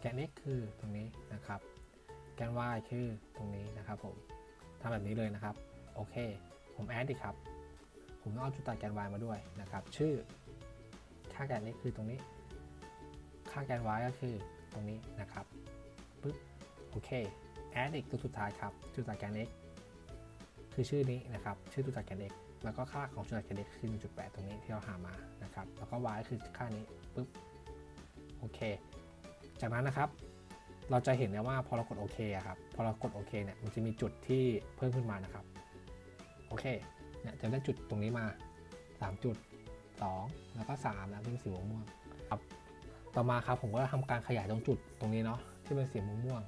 แกน x คือตรงนี้นะครับ แกน y คือตรงนี้นะครับผมทำแบบนี้เลยนะครับ โอเค ผมแอดดีครับ ผมต้องเอาจุดตัดแกน y มาด้วยนะครับ ชื่อ ค่าแกน x คือตรงนี้ ค่าแกน y ก็คือตรงนี้นะครับปึ๊บ โอเค แอดอีกตัวสุดท้ายครับ จุดตัดแกน x คือชื่อนี้นะครับ ชื่อจุดตัดแกน x แล้วก็ค่าของจุดตัดแกน x คือ 1.8 ตรงนี้ที่เราหามานะครับ แล้วก็ y คือค่านี้ปึ๊บ โอเค จากนั้นนะครับ เราจะเห็นได้ว่าพอเรากดโอเคครับพอเรากดโอเคเนี่ยมันจะมีจุดที่เพิ่มขึ้นมานะครับโอเคเนี่ยจะได้จุดตรงนี้มา 3 จุด 2 แล้วก็3แล้วเป็นสีม่วงครับต่อมาครับผมก็จะทำการขยายตรงจุดตรงนี้เนาะที่เป็นสีม่วง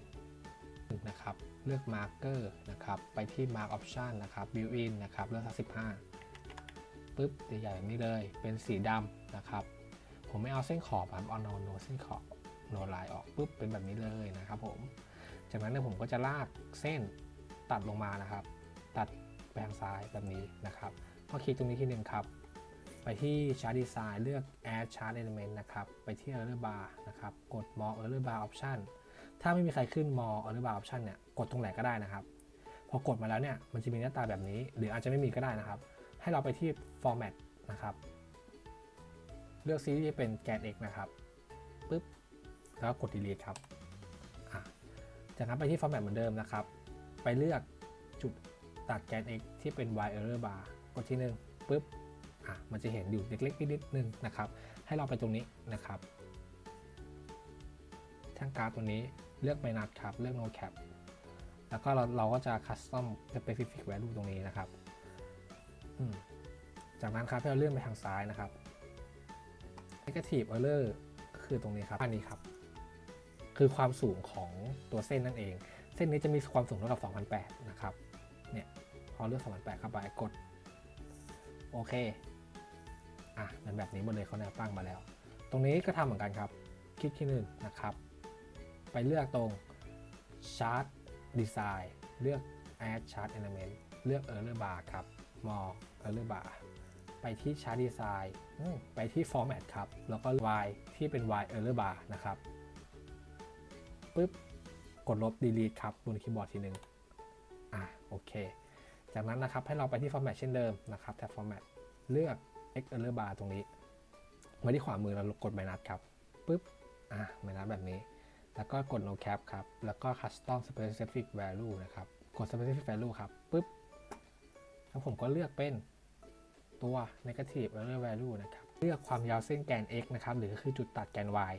นะครับเลือก marker นะครับไปที่ mark option นะครับ build in นะครับเลือกสัก15ปึ๊บใหญ่ๆแบบนี้เลยเป็นสีดำนะครับ ผมไม่เอาเส้นขอบครับเอาโนโนเส้นขอบ โนลน์ออกปุ๊บเป็นแบบนี้เลยนะครับผม จากนั้นเนี่ยผมก็จะลากเส้นตัดลงมานะครับ ตัดไปทางซ้ายแบบนี้นะครับก็คลิกตรงนี้ที่หนึ่งครับ ไปที่ Chart Design เลือก Add Chart Element นะครับ ไปที่ Error Bar นะครับ กด More Error Bar Option ถ้าไม่มีใครขึ้น More Error Bar Option เนี่ย กดตรงไหนก็ได้นะครับ พอกดมาแล้วเนี่ย มันจะมีหน้าตาแบบนี้ หรืออาจจะไม่มีก็ได้นะครับ ให้เราไปที่ Format นะครับ เลือกซีที่เป็นแกน x นะครับ ปึ๊บ แล้วกด delete ครับจากนั้นไปที่ format เหมือนเดิมนะครับ ไปเลือกจุดตัดแกน x ที่เป็น y error bar กดที่1ปึ๊บอะมันจะเห็นอยู่เล็กๆนิดนึงนะครับ ให้เราไปตรงนี้นะครับช่างกราฟตัวนี้เลือก minus ครับ เลือก no cap แล้วก็เราเราก็จะ custom specific value ตรงนี้นะครับ จากนั้นครับให้เราเลื่อนไปทางซ้ายนะครับ negative error ก็คือตรงนี้ครับ อันนี้ครับ คือความสูงของตัวเส้นนั่นเอง เส้นนี้จะมีความสูงเท่ากับ2008นะครับ เนี่ยพอเลือก2008เข้าไปกด โอเค อะเป็นแบบนี้หมดเลยเขาแนวตั้งมาแล้ว ตรงนี้ก็ทำเหมือนกันครับ คลิกที่หนึ่งนะครับ ไปเลือกตรง Chart Design เลือก Add Chart Element เลือก Error Bar ครับ More Error Bar ไปที่ Chart Design ไปที่ Format ครับ แล้วก็ Y ที่เป็น Y Error Bar นะครับ ปึ๊บกดลบ delete ครับบนคีย์บอร์ดทีหนึ่งอะโอเค จากนั้นนะครับให้เราไปที่ Format เช่นเดิมนะครับแท็บ Format เลือก X Error Bar ตรงนี้มาที่ขวามือเรากด minus ครับปึ๊บอะ minus แบบนี้ แล้วก็กด no cap ครับ แล้วก็ custom specific value นะครับ กด specific value ครับปึ๊บแล้วผมก็เลือกเป็นตัว negative error value นะครับ เลือกความยาวเส้นแกน x นะครับ หรือคือจุดตัดแกน y